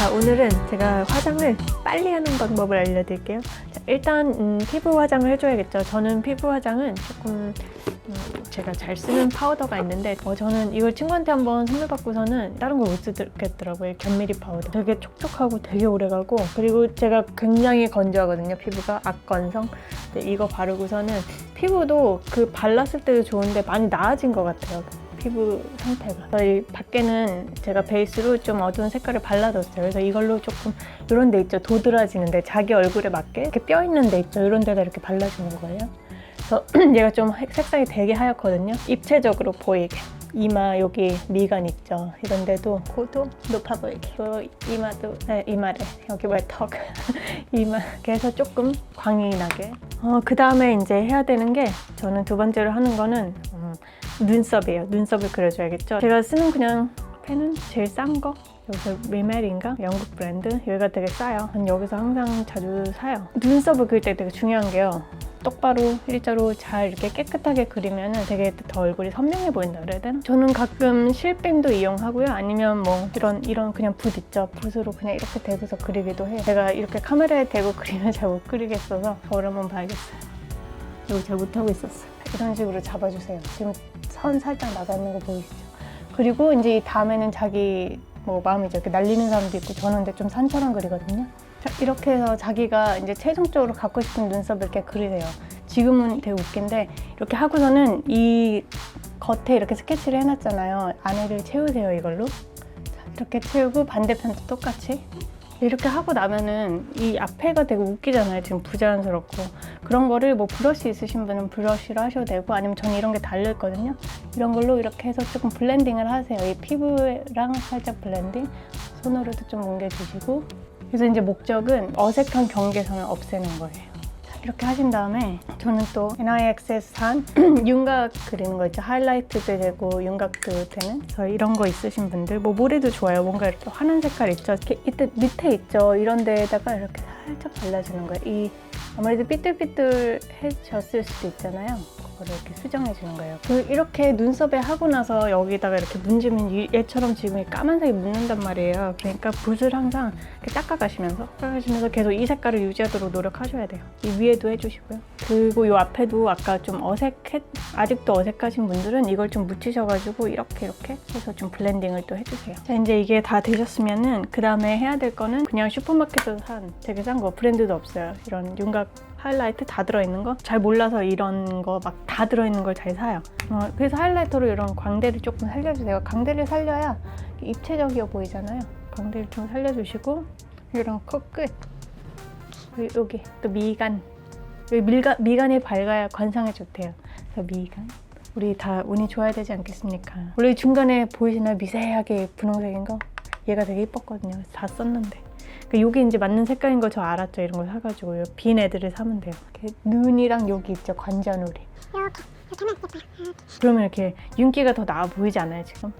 자, 오늘은 제가 화장을 빨리 하는 방법을 알려드릴게요. 자, 일단 음, 피부 화장을 해줘야겠죠. 저는 피부 화장은 조금 음, 제가 잘 쓰는 파우더가 있는데 어, 저는 이걸 친구한테 한번 선물 받고서는 다른 걸 못 쓰겠더라고요. 견미리 파우더. 되게 촉촉하고 되게 오래가고 그리고 제가 굉장히 건조하거든요. 피부가 악건성. 이거 바르고서는 피부도 그 발랐을 때도 좋은데 많이 나아진 것 같아요. 피부 상태가. 저희 밖에는 제가 베이스로 좀 어두운 색깔을 발라뒀어요. 그래서 이걸로 조금 이런 데 있죠. 도드라지는데 자기 얼굴에 맞게 이렇게 뼈 있는 데 있죠. 이런 데다 이렇게 발라주는 거예요. 그래서 얘가 좀 색상이 되게 하얗거든요. 입체적으로 보이게. 이마 여기 미간 있죠. 이런 데도 코도 높아 보이게. 그 이마도 네, 이마래. 여기 왜 턱. 이마. 그래서 조금 광이 나게. 어, 그 다음에 이제 해야 되는 게 저는 두 번째로 하는 거는 음, 눈썹이에요. 눈썹을 그려줘야겠죠. 제가 쓰는 그냥 펜은 제일 싼 거. 여기서 리멜인가? 영국 브랜드. 여기가 되게 싸요. 전 여기서 항상 자주 사요. 눈썹을 그릴 때 되게 중요한 게요. 똑바로 일자로 잘 이렇게 깨끗하게 그리면 되게 더 얼굴이 선명해 보인다 그래야 되나? 저는 가끔 실펜도 이용하고요. 아니면 뭐 이런 이런 그냥 붓 있죠. 붓으로 그냥 이렇게 대고서 그리기도 해요. 제가 이렇게 카메라에 대고 그리면 잘 못 그리겠어서 저를 한번 봐야겠어요. 이거 잘 못하고 있었어요. 이런 식으로 잡아주세요. 지금 선 살짝 나가 있는 거 보이시죠? 그리고 이제 이 다음에는 자기 뭐 마음이죠. 이렇게 날리는 사람도 있고 저는 근데 좀 산처럼 그리거든요. 자, 이렇게 해서 자기가 이제 최종적으로 갖고 싶은 눈썹을 이렇게 그리세요. 지금은 되게 웃긴데 이렇게 하고서는 이 겉에 이렇게 스케치를 해놨잖아요. 안에를 채우세요 이걸로. 자, 이렇게 채우고 반대편도 똑같이. 이렇게 하고 나면은 이 앞에가 되게 웃기잖아요. 지금 부자연스럽고. 그런 거를 뭐 브러쉬 있으신 분은 브러쉬로 하셔도 되고 아니면 저는 이런 게 달려있거든요. 이런 걸로 이렇게 해서 조금 블렌딩을 하세요. 이 피부랑 살짝 블렌딩. 손으로도 좀 옮겨주시고. 그래서 이제 목적은 어색한 경계선을 없애는 거예요. 자, 이렇게 하신 다음에 저는 또 NIX에서 산 윤곽 그리는 거 있죠. 하이라이트도 되고 윤곽도 되는. 그래서 이런 거 있으신 분들 뭐 모래도 좋아요. 뭔가 이렇게 환한 색깔 있죠. 이렇게 이때 밑에 있죠. 이런 데에다가 이렇게 살짝 발라주는 거예요. 이 아무래도 삐뚤삐뚤해졌을 수도 있잖아요. 그거를 이렇게 수정해 주는 거예요. 그 이렇게 눈썹에 하고 나서 여기다가 이렇게 문지면 이- 얘처럼 지금 이 까만색이 묻는단 말이에요. 그러니까 붓을 항상 이렇게 닦아가시면서 닦아가시면서 계속 이 색깔을 유지하도록 노력하셔야 돼요. 이 위에도 해주시고요. 그리고 이 앞에도 아까 좀 어색해 아직도 어색하신 분들은 이걸 좀 묻히셔가지고 이렇게 이렇게 해서 좀 블렌딩을 또 해주세요. 자 이제 이게 다 되셨으면은 그 다음에 해야 될 거는 그냥 슈퍼마켓에서 산 되게 싼 거 브랜드도 없어요. 이런 윤곽 하이라이트 다 들어있는 거 잘 몰라서 이런 거 막 다 들어있는 걸 잘 사요. 어, 그래서 하이라이터로 이런 광대를 조금 살려주세요. 광대를 살려야 입체적이어 보이잖아요. 광대를 좀 살려주시고 이런 코끝 그리고 여기 또 미간 여기 밀가, 미간이 밝아야 관상에 좋대요. 그래서 미간 우리 다 운이 좋아야 되지 않겠습니까? 원래 중간에 보이시나요? 미세하게 분홍색인 거? 얘가 되게 이뻤거든요. 그래서 다 썼는데. 그 요게 이제 맞는 색깔인 거 저 알았죠. 이런 거 사가지고요. 빈 애들을 사면 돼요. 이렇게 눈이랑 여기 있죠. 관자놀이. 이렇게 그러면 이렇게 윤기가 더 나아 보이지 않아요, 지금?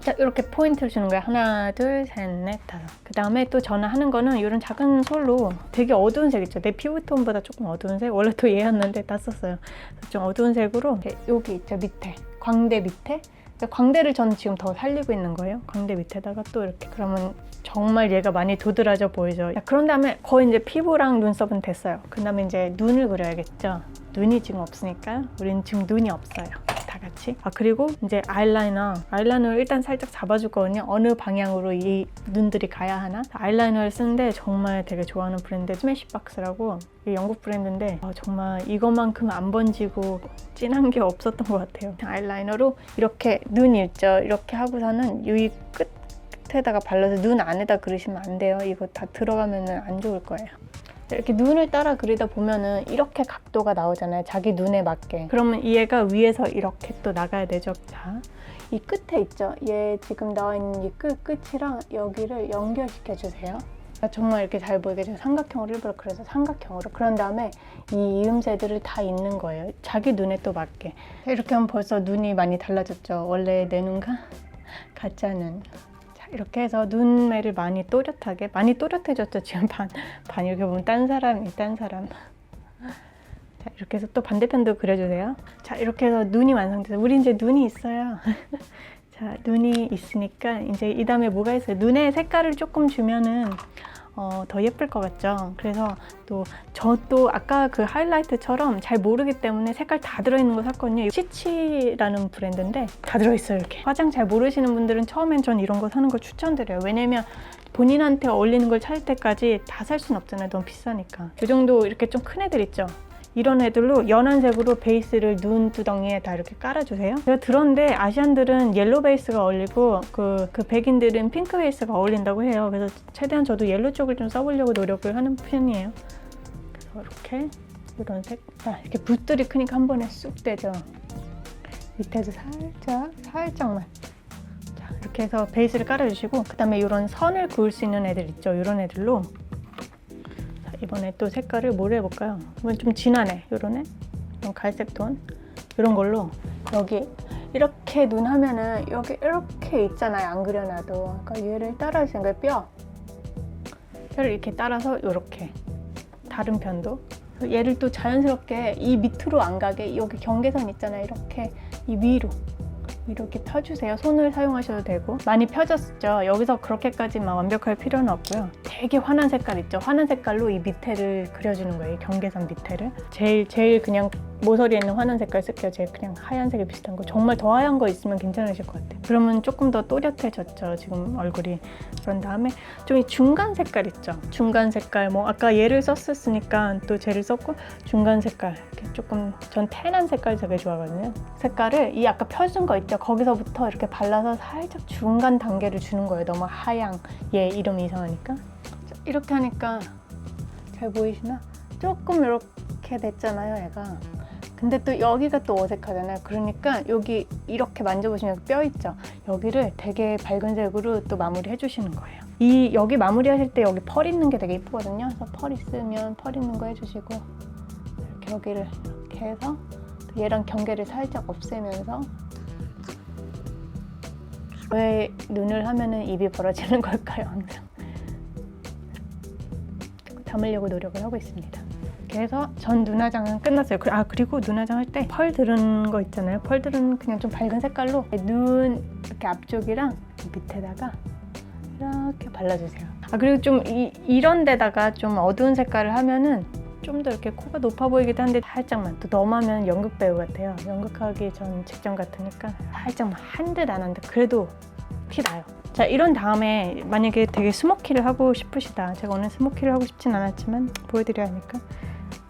자, 이렇게 포인트를 주는 거예요. 하나, 둘, 셋, 넷, 다섯. 그 다음에 또 저는 하는 거는 이런 작은 솔로 되게 어두운 색 있죠. 내 피부톤보다 조금 어두운 색. 원래 또 얘였는데 다 썼어요. 그래서 좀 어두운 색으로 여기 있죠, 밑에. 광대 밑에. 광대를 저는 지금 더 살리고 있는 거예요. 광대 밑에다가 또 이렇게. 그러면 정말 얘가 많이 도드라져 보이죠. 자, 그런 다음에 거의 이제 피부랑 눈썹은 됐어요. 그 다음에 이제 눈을 그려야겠죠. 눈이 지금 없으니까 우리는 지금 눈이 없어요. 다 같이. 아 그리고 이제 아이라이너. 아이라이너를 일단 살짝 잡아줄 거거든요. 어느 방향으로 이 눈들이 가야 하나. 아이라이너를 쓰는데 정말 되게 좋아하는 브랜드 스매시박스라고 영국 브랜드인데 아, 정말 이것만큼 안 번지고 진한 게 없었던 것 같아요. 아이라이너로 이렇게 눈 있죠. 이렇게 하고서는 이 끝. 끝에다가 발라서 눈 안에다 그리시면 안 돼요. 이거 다 들어가면 안 좋을 거예요. 이렇게 눈을 따라 그리다 보면은 이렇게 각도가 나오잖아요. 자기 눈에 맞게. 그러면 얘가 위에서 이렇게 또 나가야 되죠. 자, 이 끝에 있죠. 얘 지금 나와 있는 이 끝, 끝이랑 여기를 연결시켜 주세요. 아, 정말 이렇게 잘 보이게 제가 삼각형으로 일부러 그래서 삼각형으로 그런 다음에 이 이음새들을 다 있는 거예요. 자기 눈에 또 맞게. 이렇게 하면 벌써 눈이 많이 달라졌죠. 원래 내 눈과 가짜 눈. 자, 이렇게 해서 눈매를 많이 또렷하게 많이 또렷해졌죠. 지금 반, 반 이렇게 보면 딴 사람이 딴 사람. 자, 이렇게 해서 또 반대편도 그려주세요. 자, 이렇게 해서 눈이 완성돼서 우리 이제 눈이 있어요. 자, 눈이 있으니까 이제 이 다음에 뭐가 있어요? 눈에 색깔을 조금 주면은 어, 더 예쁠 것 같죠? 그래서 또저또 아까 그 하이라이트처럼 잘 모르기 때문에 색깔 다 들어있는 거 샀거든요. 치치라는 브랜드인데 다 들어있어요, 이렇게. 화장 잘 모르시는 분들은 처음엔 전 이런 거 사는 걸 추천드려요. 왜냐면 본인한테 어울리는 걸 찾을 때까지 다살 수는 없잖아요. 너무 비싸니까. 이 정도 이렇게 좀 큰 애들 있죠? 이런 애들로 연한 색으로 베이스를 눈 두덩이에 다 이렇게 깔아주세요. 제가 들었는데 아시안들은 옐로 베이스가 어울리고 그, 그 백인들은 핑크 베이스가 어울린다고 해요. 그래서 최대한 저도 옐로 쪽을 좀 써보려고 노력을 하는 편이에요. 그래서 이렇게 이런 색, 아, 이렇게 붓들이 크니까 한 번에 쑥 되죠. 밑에도 살짝, 살짝만. 자, 이렇게 해서 베이스를 깔아주시고 그 다음에 이런 선을 그을 수 있는 애들 있죠. 이런 애들로 자, 이번에 또 색깔을 뭘 해볼까요? 이건 좀 진하네. 요런 애. 이런 갈색 톤. 이런 걸로 여기 이렇게 눈 하면은 여기 이렇게 있잖아요. 안 그려놔도. 그러니까 얘를 따라주시는 거예요. 뼈. 뼈를 이렇게 따라서 이렇게 다른 편도. 얘를 또 자연스럽게 이 밑으로 안 가게 여기 경계선 있잖아요. 이렇게 이 위로 이렇게 펴주세요. 손을 사용하셔도 되고 많이 펴졌죠. 여기서 그렇게까지 막 완벽할 필요는 없고요. 되게 환한 색깔 있죠. 환한 색깔로 이 밑에를 그려주는 거예요. 이 경계선 밑에를 제일 제일 그냥 모서리에 있는 환한 색깔 쓸게요. 제일 그냥 하얀색이 비슷한 거. 정말 더 하얀 거 있으면 괜찮으실 것 같아요. 그러면 조금 더 또렷해졌죠. 지금 얼굴이. 그런 다음에 좀 이 중간 색깔 있죠. 중간 색깔 뭐 아까 얘를 썼었으니까 또 쟤를 썼고 중간 색깔 이렇게 조금 전 태난 색깔 되게 좋아하거든요. 색깔을 이 아까 펴준 거 있죠. 거기서부터 이렇게 발라서 살짝 중간 단계를 주는 거예요. 너무 하양. 얘 이름이 이상하니까. 자, 이렇게 하니까 잘 보이시나? 조금 이렇게 됐잖아요, 얘가. 근데 또 여기가 또 어색하잖아요. 그러니까 여기 이렇게 만져보시면 뼈 있죠. 여기를 되게 밝은 색으로 또 마무리 해주시는 거예요. 이 여기 마무리 하실 때 여기 펄 있는 게 되게 이쁘거든요. 그래서 펄 있으면 펄 있는 거 해주시고 이렇게 여기를 이렇게 해서 또 얘랑 경계를 살짝 없애면서 왜 눈을 하면은 입이 벌어지는 걸까요, 항상? 담으려고 노력을 하고 있습니다. 이렇게 해서 전 눈화장은 끝났어요. 그- 아 그리고 눈화장 할 때 펄 들은 거 있잖아요. 펄 들은 그냥 좀 밝은 색깔로 눈 이렇게 앞쪽이랑 밑에다가 이렇게 발라주세요. 아 그리고 좀 이, 이런 데다가 좀 어두운 색깔을 하면은 좀 더 이렇게 코가 높아 보이기도 한데 살짝만 또 너무 하면 연극 배우 같아요. 연극하기 전 직전 같으니까 살짝만 한 듯 안 한 듯 그래도 티 나요. 자 이런 다음에 만약에 되게 스모키를 하고 싶으시다. 제가 오늘 스모키를 하고 싶진 않았지만 보여드려야 하니까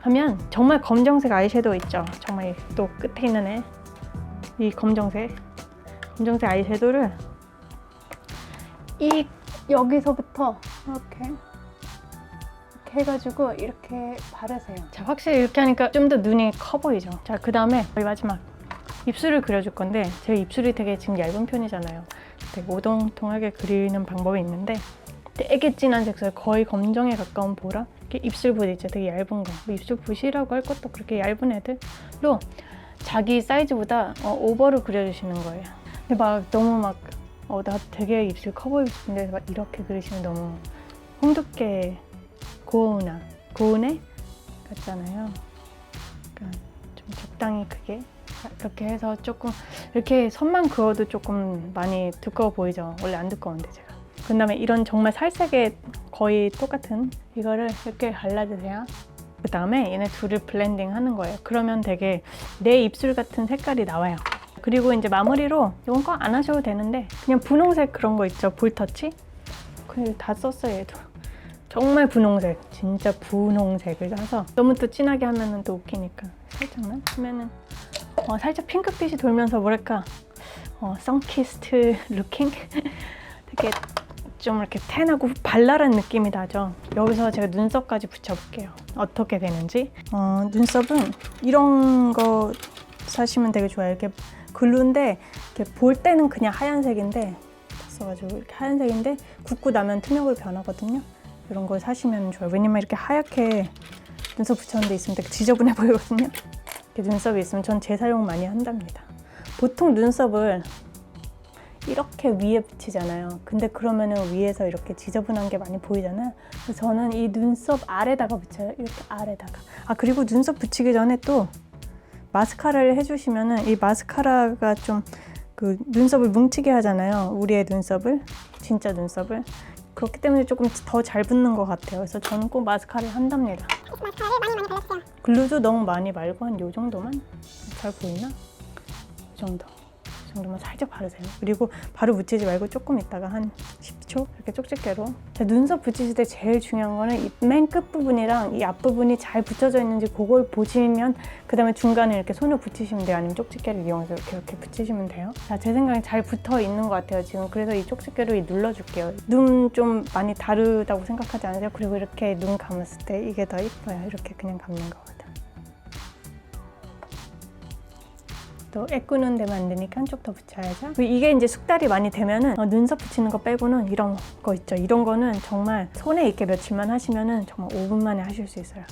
하면 정말 검정색 아이섀도우 있죠. 정말 또 끝에 있는 애. 이 검정색. 검정색 아이섀도우를 이 여기서부터 이렇게 이렇게 해가지고 이렇게 바르세요. 자 확실히 이렇게 하니까 좀 더 눈이 커 보이죠. 자 그 다음에 마지막 입술을 그려줄 건데 제 입술이 되게 지금 얇은 편이잖아요. 되게 오동통하게 그리는 방법이 있는데 되게 진한 색깔 거의 검정에 가까운 보라 입술 붓 있죠 되게 얇은 거. 뭐 입술 붓이라고 할 것도 그렇게 얇은 애들로 자기 사이즈보다 어, 오버를 그려주시는 거예요. 근데 막 너무 막 어, 나 되게 입술 커 보이고 싶은데 막 이렇게 그리시면 너무 홍두깨 고은아 고은애 같잖아요. 그러니까 좀 적당히 크게 자, 이렇게 해서 조금 이렇게 선만 그어도 조금 많이 두꺼워 보이죠? 원래 안 두꺼운데 제가 그 다음에 이런 정말 살색에 거의 똑같은 이거를 이렇게 발라주세요. 그 다음에 얘네 둘을 블렌딩 하는 거예요. 그러면 되게 내 입술 같은 색깔이 나와요. 그리고 이제 마무리로 이건 거안 하셔도 되는데 그냥 분홍색 그런 거 있죠. 볼터치? 그냥 다 썼어요, 얘도. 정말 분홍색, 진짜 분홍색을 사서 너무 또 진하게 하면은 또 웃기니까 살짝만 하면은 어, 살짝 핑크빛이 돌면서 뭐랄까 어, 선키스트 루킹? 되게 좀 이렇게 텐하고 발랄한 느낌이 나죠. 여기서 제가 눈썹까지 붙여볼게요. 어떻게 되는지. 어, 눈썹은 이런 거 사시면 되게 좋아요. 이렇게 글루인데 이렇게 볼 때는 그냥 하얀색인데 써가지고 이렇게 하얀색인데 굽고 나면 투명으로 변하거든요. 이런 거 사시면 좋아요. 왜냐면 이렇게 하얗게 눈썹 붙였는데 있으면 되게 지저분해 보이거든요. 이렇게 눈썹이 있으면 전 재사용 많이 한답니다. 보통 눈썹을 이렇게 위에 붙이잖아요. 근데 그러면은 위에서 이렇게 지저분한 게 많이 보이잖아요. 그래서 저는 이 눈썹 아래다가 붙여요. 이렇게 아래다가. 아 그리고 눈썹 붙이기 전에 또 마스카라를 해주시면은 이 마스카라가 좀 그 눈썹을 뭉치게 하잖아요. 우리의 눈썹을 진짜 눈썹을 그렇기 때문에 조금 더 잘 붙는 것 같아요. 그래서 저는 꼭 마스카라를 한답니다. 마스카라를 많이 많이 발라주세요. 글루도 너무 많이 말고 한 요 정도만 잘 보이나? 이 정도. 이 정도만 살짝 바르세요. 그리고 바로 묻히지 말고 조금 있다가 한 10초 이렇게 쪽집게로. 자, 눈썹 붙이실 때 제일 중요한 거는 이 맨 끝부분이랑 이 앞부분이 잘 붙여져 있는지 그걸 보시면 그 다음에 중간에 이렇게 손을 붙이시면 돼요. 아니면 쪽집게를 이용해서 이렇게 이렇게 붙이시면 돼요. 자, 제 생각에 잘 붙어 있는 것 같아요. 지금 그래서 이 쪽집게로 이 눌러줄게요. 눈 좀 많이 다르다고 생각하지 않으세요? 그리고 이렇게 눈 감았을 때 이게 더 이뻐요. 이렇게 그냥 감는 거 또 애꾸는 데 만드니까 한쪽 더 붙여야죠. 이게 이제 숙달이 많이 되면은 어, 눈썹 붙이는 거 빼고는 이런 거 있죠. 이런 거는 정말 손에 있게 며칠만 하시면은 정말 5분 만에 하실 수 있어요.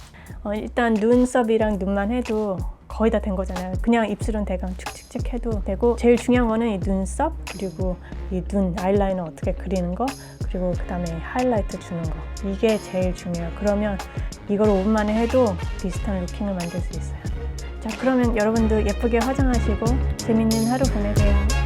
어, 일단 눈썹이랑 눈만 해도 거의 다 된 거잖아요. 그냥 입술은 대강 축축축 해도 되고 제일 중요한 거는 이 눈썹 그리고 이 눈 아이라이너 어떻게 그리는 거 그리고 그 다음에 하이라이트 주는 거 이게 제일 중요해요. 그러면 이걸 5분 만에 해도 비슷한 루킹을 만들 수 있어요. 자, 그러면 여러분도 예쁘게 화장하시고 재밌는 하루 보내세요.